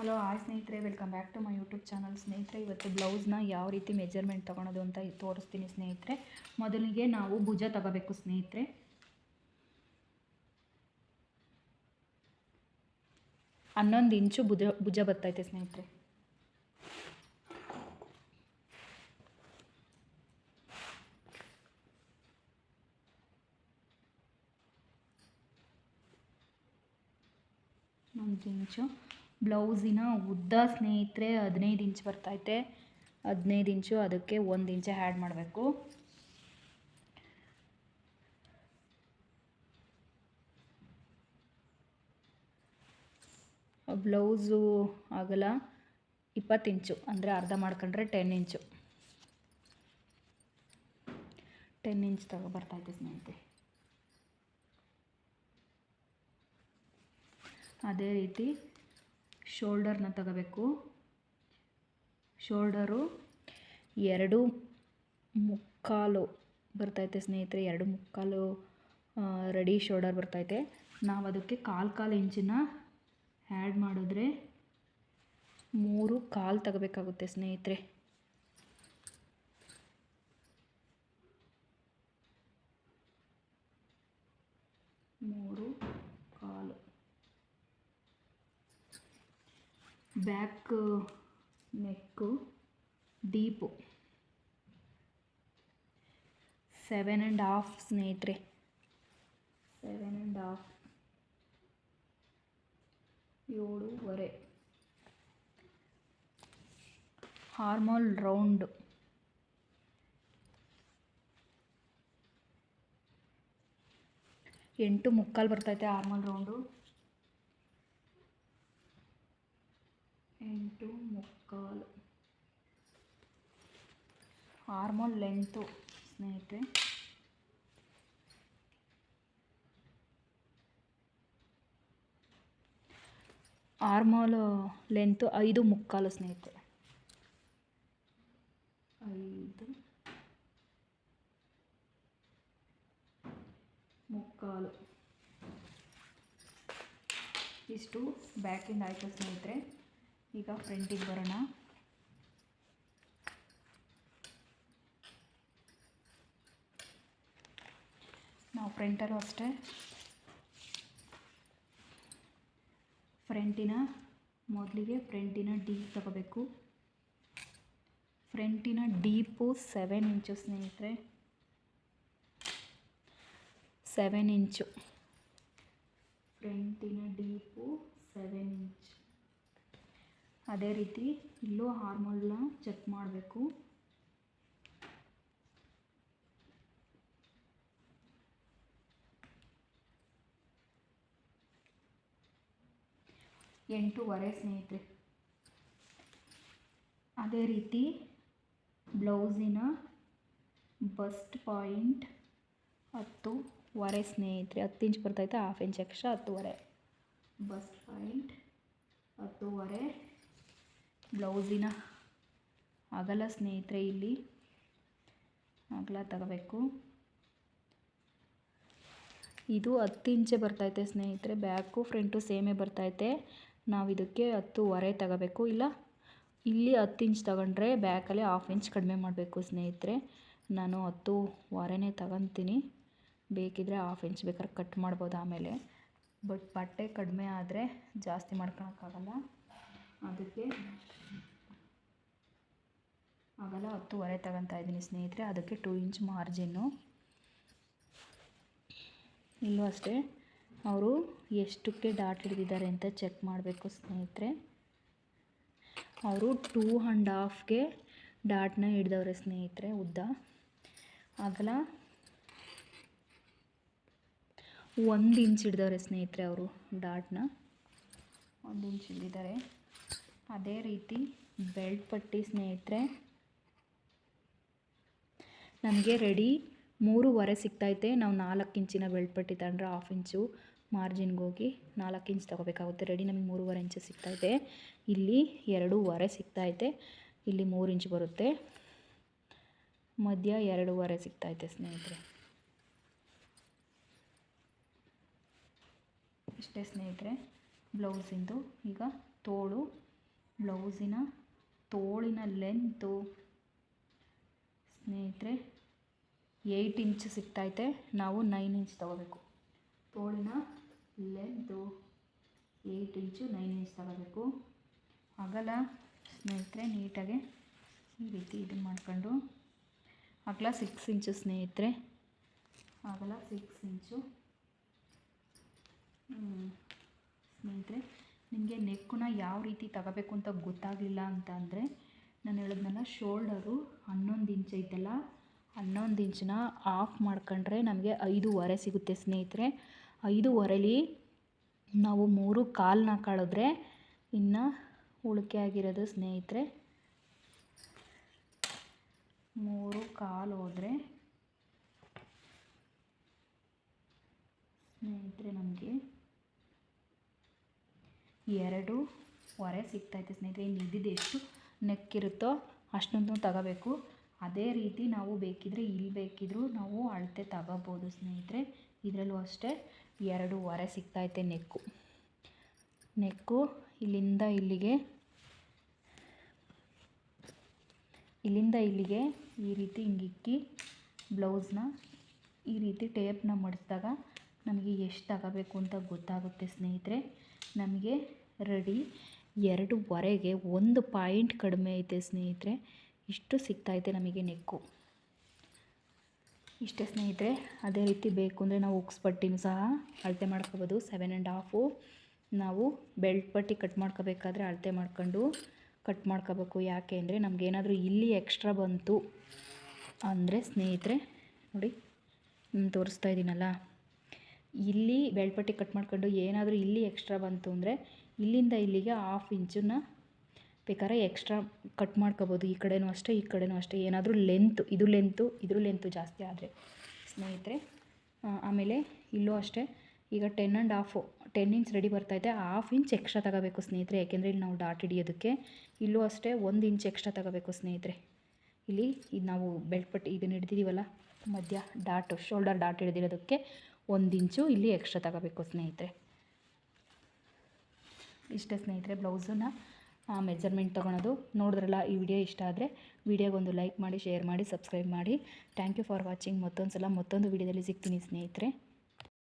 Hello, hi ಸ್ನೇಹಿತರೆ welcome back to my YouTube channel ಸ್ನೇಹಿತರೆ, ಇವತ್ತು ಬ್ಲೌಸ್ನ ಯಾವ ರೀತಿ ಮೆಜರ್ಮೆಂಟ್ ತೊಗೊಳೋದು ಅಂತ ತೋರಿಸ್ತೀನಿ ಸ್ನೇಹಿತರೆ. ಮೊದಲಿಗೆ ನಾವು ಭುಜ ತಗೋಬೇಕು ಸ್ನೇಹಿತರೆ. ಹನ್ನೊಂದು ಇಂಚು ಭುಜ ಭುಜ ಬರ್ತೈತೆ ಸ್ನೇಹಿತರೆ. ಒಂದು ಇಂಚು ಬ್ಲೌಸಿನ ಉದ್ದ ಸ್ನೇಹಿತರೆ ಹದಿನೈದು ಇಂಚ್ ಬರ್ತೈತೆ. ಹದಿನೈದು ಇಂಚು ಅದಕ್ಕೆ ಒಂದು ಇಂಚ್ ಆ್ಯಡ್ ಮಾಡಬೇಕು. ಬ್ಲೌಸು ಆಗಲ್ಲ, ಇಪ್ಪತ್ತು ಇಂಚು ಅಂದರೆ ಅರ್ಧ ಮಾಡ್ಕೊಂಡ್ರೆ ಟೆನ್ ಇಂಚು. ಟೆನ್ ಇಂಚ್ ತಗೋ ಬರ್ತೈತೆ ಸ್ನೇಹಿತರೆ. ಅದೇ ರೀತಿ ಶೋಲ್ಡರ್ನ ತಗೋಬೇಕು. ಶೋಲ್ಡರು ಎರಡು ಮುಕ್ಕಾಲು ಬರ್ತೈತೆ ಸ್ನೇಹಿತರೆ, ಎರಡು ಮುಕ್ಕಾಲು ರೆಡಿ ಶೋಲ್ಡರ್ ಬರ್ತೈತೆ. ನಾವು ಅದಕ್ಕೆ ಕಾಲು ಕಾಲು ಇಂಚಿನ ಆ್ಯಡ್ ಮಾಡಿದ್ರೆ ಮೂರು ಕಾಲು ತಗೋಬೇಕಾಗುತ್ತೆ ಸ್ನೇಹಿತರೆ. ಮೂರು ಕಾಲು back neck deep. Seven and half ಸ್ನೇಹಿತರೆ. Seven and half. ಏಳೂವರೆ. Armhole round. ಎಂಟು ಮುಕ್ಕಾಲು ಬರ್ತೈತೆ ಹಾರ್ಮೋಲ್ ರೌಂಡು. ಎಂಟು ಮುಕ್ಕಾಲು ಆರ್ಮೋಲ್ ಲೆಂತು ಸ್ನೇಹಿತರೆ ಆರ್ಮೋಲ್ ಲೆಂತು ಐದು ಮುಕ್ಕಾಲು ಸ್ನೇಹಿತರೆ ಐದು ಮುಕ್ಕಾಲು ಇಷ್ಟು ಬ್ಯಾಕಿಂದ ಆಯಿತು ಸ್ನೇಹಿತರೆ ಈಗ ಫ್ರಂಟಿಗೆ ಬರೋಣ. ನಾವು ಫ್ರಂಟಲ್ಲೂ ಅಷ್ಟೇ? ಫ್ರಂಟಿನ ಮೊದಲಿಗೆ ಫ್ರಂಟಿನ ಡೀಪ್ ತಗೋಬೇಕು. ಫ್ರಂಟಿನ ಡೀಪು ಸೆವೆನ್ ಇಂಚು ಸ್ನೇಹಿತರೆ. ಸೆವೆನ್ ಇಂಚು ಫ್ರಂಟಿನ ಡೀಪು ಸೆವೆನ್ ಇಂಚ್ ಅದೇ ರೀತಿ ಇಲ್ಲೂ ಹಾರ್ಮೋಲ್ನ ಚೆಕ್ ಮಾಡಬೇಕು. ಎಂಟೂವರೆ ಸ್ನೇಹಿತರೆ. ಅದೇ ರೀತಿ ಬ್ಲೌಸಿನ ಬಸ್ಟ್ ಪಾಯಿಂಟ್ ಹತ್ತುವರೆ ಸ್ನೇಹಿತರೆ. ಹತ್ತು ಇಂಚ್ ಬರ್ತೈತೆ? ಹಾಫ್ ಇಂಚ್ ಎಕ್ಸ್ಟ್ರಾ ಹತ್ತುವರೆ. ಬಸ್ಟ್ ಪಾಯಿಂಟ್ ಹತ್ತುವರೆ. ಬ್ಲೌಸಿನ ಅಗಲ ಸ್ನೇಹಿತರೆ ಇಲ್ಲಿ. ಅಗಲ ತಗೋಬೇಕು. ಇದು ಹತ್ತು ಇಂಚೆ ಬರ್ತೈತೆ ಸ್ನೇಹಿತರೆ. ಬ್ಯಾಕು, ಫ್ರಂಟು ಸೇಮೇ ಬರ್ತೈತೆ. ನಾವು ಇದಕ್ಕೆ ಹತ್ತುವರೆ ತಗೋಬೇಕು. ಇಲ್ಲ, ಇಲ್ಲಿ ಹತ್ತು ಇಂಚ್ ತಗೊಂಡ್ರೆ ಬ್ಯಾಕಲ್ಲಿ ಹಾಫ್ ಇಂಚ್ ಕಡಿಮೆ ಮಾಡಬೇಕು ಸ್ನೇಹಿತರೆ. ನಾನು ಹತ್ತುವರೆನೇ ತಗೊತೀನಿ. ಬೇಕಿದ್ರೆ ಹಾಫ್ ಇಂಚ್ ಬೇಕಾದ್ರೆ ಕಟ್ ಮಾಡ್ಬೋದು ಆಮೇಲೆ. ಬಟ್ ಬಟ್ಟೆ ಕಡಿಮೆ ಆದರೆ ಜಾಸ್ತಿ ಮಾಡ್ಕೊಳಕ್ಕಾಗಲ್ಲ. ಅದಕ್ಕೆ ಆಗಲ್ಲ ಹತ್ತುವರೆ ತಗೊತಾ ಇದ್ದೀನಿ ಸ್ನೇಹಿತರೆ. ಅದಕ್ಕೆ ಟೂ ಇಂಚ್ ಮಾರ್ಜಿನ್ನು ಇಲ್ಲೂ ಅಷ್ಟೇ, ಅವರು ಎಷ್ಟಕ್ಕೆ ಡಾಟ್ ಹಿಡಿದಿದ್ದಾರೆ ಅಂತ ಚೆಕ್ ಮಾಡಬೇಕು ಸ್ನೇಹಿತರೆ. ಅವರು ಟೂ ಆ್ಯಂಡ್ ಹಾಫ್ಗೆ ಡಾಟ್ನ ಹಿಡ್ದವ್ರೆ ಸ್ನೇಹಿತರೆ, ಉದ್ದ. ಆಗಲ ಒಂದು ಇಂಚ್ ಹಿಡ್ದವ್ರೆ ಸ್ನೇಹಿತರೆ ಅವರು ಡಾಟ್ನ ಒಂದು ಇಂಚ್ ಹಿಡಿದಿದ್ದಾರೆ. ಅದೇ ರೀತಿ ಬೆಲ್ಟ್ ಪಟ್ಟಿ ಸ್ನೇಹಿತರೆ, ನಮಗೆ ರೆಡಿ ಮೂರುವರೆ ಸಿಗ್ತೈತೆ. ನಾವು ನಾಲ್ಕು ಇಂಚಿನ ಬೆಲ್ಟ್ ಪಟ್ಟಿ ತಗೊಂಡ್ರೆ ಹಾಫ್ ಇಂಚು ಮಾರ್ಜಿನ್ಗೆ ಹೋಗಿ ನಾಲ್ಕು ಇಂಚ್ ತೊಗೋಬೇಕಾಗುತ್ತೆ. ರೆಡಿ ನಮಗೆ ಮೂರುವರೆ ಇಂಚು ಸಿಗ್ತೈತೆ. ಇಲ್ಲಿ ಎರಡೂವರೆ ಸಿಗ್ತೈತೆ. ಇಲ್ಲಿ ಮೂರು ಇಂಚ್ ಬರುತ್ತೆ. ಮಧ್ಯ ಎರಡೂವರೆ ಸಿಗ್ತೈತೆ ಸ್ನೇಹಿತರೆ. ಇಷ್ಟೇ ಸ್ನೇಹಿತರೆ, ಬ್ಲೌಸಿಂದು ಈಗ ತೋಳು ಬ್ಲೌಸಿನ ತೋಳಿನ ಲೆಂತು ಸ್ನೇಹಿತರೆ ಏಯ್ಟ್ ಇಂಚ್ ಸಿಗ್ತೈತೆ. ನಾವು ನೈನ್ ಇಂಚ್ ತೊಗೋಬೇಕು. ತೋಳಿನ length eight inch nine inch ತಗೋಬೇಕು. ಅಗಲ, ಸ್ನೇಹಿತರೆ, ನೀಟಾಗೆ ಈ ರೀತಿ ಇದನ್ನು ಮಾಡ್ಕೊಂಡು. ಅಗಲ ಸಿಕ್ಸ್ ಇಂಚು ಸ್ನೇಹಿತರೆ. ಅಗಲ ಸಿಕ್ಸ್ ಇಂಚು ಸ್ನೇಹಿತರೆ ನಿಮಗೆ ನೆಕ್ಕನ್ನ ಯಾವ ರೀತಿ ತಗೋಬೇಕು ಅಂತ ಗೊತ್ತಾಗಲಿಲ್ಲ ಅಂತ ಅಂದರೆ ನಾನು ಹೇಳಿದ್ನಲ್ಲ, ಶೋಲ್ಡರು ಹನ್ನೊಂದು ಇಂಚ್ ಐತಲ್ಲ, ಹನ್ನೊಂದು ಇಂಚನ್ನ ಆಫ್ ಮಾಡ್ಕೊಂಡ್ರೆ ನಮಗೆ ಐದೂವರೆ ಸಿಗುತ್ತೆ ಸ್ನೇಹಿತರೆ. ಐದೂವರೆಲಿ ನಾವು ಮೂರು ಕಾಲನ್ನ ಕಳೆದ್ರೆ ಇನ್ನು ಉಳಿಕೆ ಆಗಿರೋದು ಸ್ನೇಹಿತರೆ, ಮೂರು ಕಾಲು ಹೋದರೆ ಸ್ನೇಹಿತರೆ ನಮಗೆ ಎರಡು ಹೊರೆ ಸಿಗ್ತಾಯಿತ್ತು ಸ್ನೇಹಿತರೆ, ಇನ್ನು ಇದ್ದಿದ್ದು ಎಷ್ಟು ನೆಕ್ಕಿರುತ್ತೋ ಅಷ್ಟೊಂದು ತಗೋಬೇಕು. ಅದೇ ರೀತಿ ನಾವು ಬೇಕಿದ್ರೆ ಇಲ್ಲಿ ಬೇಕಿದ್ರೂ ನಾವು ಅಳತೆ ತಗೋಬೋದು ಸ್ನೇಹಿತರೆ. ಇದರಲ್ಲೂ ಅಷ್ಟೇ ಎರಡು ಹೊರೆ ಸಿಗ್ತೈತೆ ನೆಕ್ಕು. ನೆಕ್ಕು ಇಲ್ಲಿಂದ ಇಲ್ಲಿಗೆ ಇಲ್ಲಿಂದ ಇಲ್ಲಿಗೆ ಈ ರೀತಿ ಹಿಂಗಿಕ್ಕಿ ಬ್ಲೌಸ್ನ ಈ ರೀತಿ ಟೇಪ್ನ ಮಡಿಸಿದಾಗ ನಮಗೆ ಎಷ್ಟು ತಗೋಬೇಕು ಅಂತ ಗೊತ್ತಾಗುತ್ತೆ ಸ್ನೇಹಿತರೆ. ನಮಗೆ ರೆಡಿ ಎರಡೂವರೆಗೆ ಒಂದು ಪಾಯಿಂಟ್ ಕಡಿಮೆ ಐತೆ ಸ್ನೇಹಿತರೆ. ಇಷ್ಟು ಸಿಗ್ತೈತೆ ನಮಗೆ ನೆಕ್ಕು. ಇಷ್ಟೇ ಸ್ನೇಹಿತರೆ, ಅದೇ ರೀತಿ ಬೇಕು ಅಂದರೆ ನಾವು ಉಕ್ಸ್ ಪಟ್ಟಿನೂ ಸಹ ಅಳತೆ ಮಾಡ್ಕೋಬೋದು. ಸೆವೆನ್ ಆ್ಯಂಡ್ ಹಾಫು ನಾವು ಬೆಲ್ಟ್ ಪಟ್ಟಿ ಕಟ್ ಮಾಡ್ಕೋಬೇಕಾದ್ರೆ ಅಳತೆ ಮಾಡ್ಕೊಂಡು ಕಟ್ ಮಾಡ್ಕೋಬೇಕು. ಯಾಕೆ ಅಂದರೆ ನಮಗೇನಾದರೂ ಇಲ್ಲಿ ಎಕ್ಸ್ಟ್ರಾ ಬಂತು ಅಂದರೆ ಸ್ನೇಹಿತರೆ, ನೋಡಿ ನಾನು ತೋರಿಸ್ತಾ ಇದ್ದೀನಲ್ಲ ಇಲ್ಲಿ ಬೆಲ್ಟ್ ಪಟ್ಟಿ ಕಟ್ ಮಾಡ್ಕೊಂಡು ಏನಾದರೂ ಇಲ್ಲಿ ಎಕ್ಸ್ಟ್ರಾ ಬಂತು ಅಂದರೆ ಇಲ್ಲಿಂದ ಇಲ್ಲಿಗೆ ಹಾಫ್ ಇಂಚನ್ನ ಬೇಕಾದ್ರೆ ಎಕ್ಸ್ಟ್ರಾ ಕಟ್ ಮಾಡ್ಕೋಬೋದು. ಈ ಕಡೆನೂ ಅಷ್ಟೇ, ಈ ಕಡೆನೂ ಅಷ್ಟೇ. ಏನಾದರೂ ಲೆಂತ್ ಇದು ಲೆಂತು ಇದ್ರ ಲೆಂತು ಜಾಸ್ತಿ ಆದರೆ ಸ್ನೇಹಿತರೆ. ಆಮೇಲೆ ಇಲ್ಲೂ ಅಷ್ಟೇ. ಈಗ ten and half ten inch ready ಬರ್ತೈತೆ ಹಾಫ್ ಇಂಚ್ ಎಕ್ಸ್ಟ್ರಾ ತಗೋಬೇಕು ಸ್ನೇಹಿತರೆ. ಯಾಕೆಂದರೆ ಇಲ್ಲಿ ನಾವು ಡಾಟ್ ಹಿಡಿಯೋದಕ್ಕೆ ಇಲ್ಲೂ ಅಷ್ಟೇ ಒಂದು ಇಂಚ್ ಎಕ್ಸ್ಟ್ರಾ ತಗೋಬೇಕು ಸ್ನೇಹಿತರೆ. ಇಲ್ಲಿ, ಇದು ನಾವು ಬೆಲ್ಟ್ ಪಟ್ಟಿ ಇದನ್ನು ಹಿಡ್ದಿದ್ದೀವಲ್ಲ ಮಧ್ಯ ಡಾಟು ಶೋಲ್ಡರ್ ಡಾಟ್ ಹಿಡ್ದಿರೋದಕ್ಕೆ ಒಂದು ಇಂಚು ಇಲ್ಲಿ ಎಕ್ಸ್ಟ್ರಾ ತಗೋಬೇಕು ಸ್ನೇಹಿತರೆ. ಇಷ್ಟೇ ಸ್ನೇಹಿತರೆ ಬ್ಲೌಸನ್ನ ಮೆಜರ್ಮೆಂಟ್ ತೊಗೊಳೋದು. ನೋಡಿದ್ರಲ್ಲ ಈ ವಿಡಿಯೋ ಇಷ್ಟ ಆದರೆ ವಿಡಿಯೋಗೊಂದು ಲೈಕ್ ಮಾಡಿ ಶೇರ್ ಮಾಡಿ ಸಬ್ಸ್ಕ್ರೈಬ್ ಮಾಡಿ. ಥ್ಯಾಂಕ್ ಯು ಫಾರ್ ವಾಚಿಂಗ್ ಮತ್ತೊಂದು ಸಲ ಮತ್ತೊಂದು ವಿಡಿಯೋದಲ್ಲಿ ಸಿಗ್ತೀನಿ ಸ್ನೇಹಿತರೆ.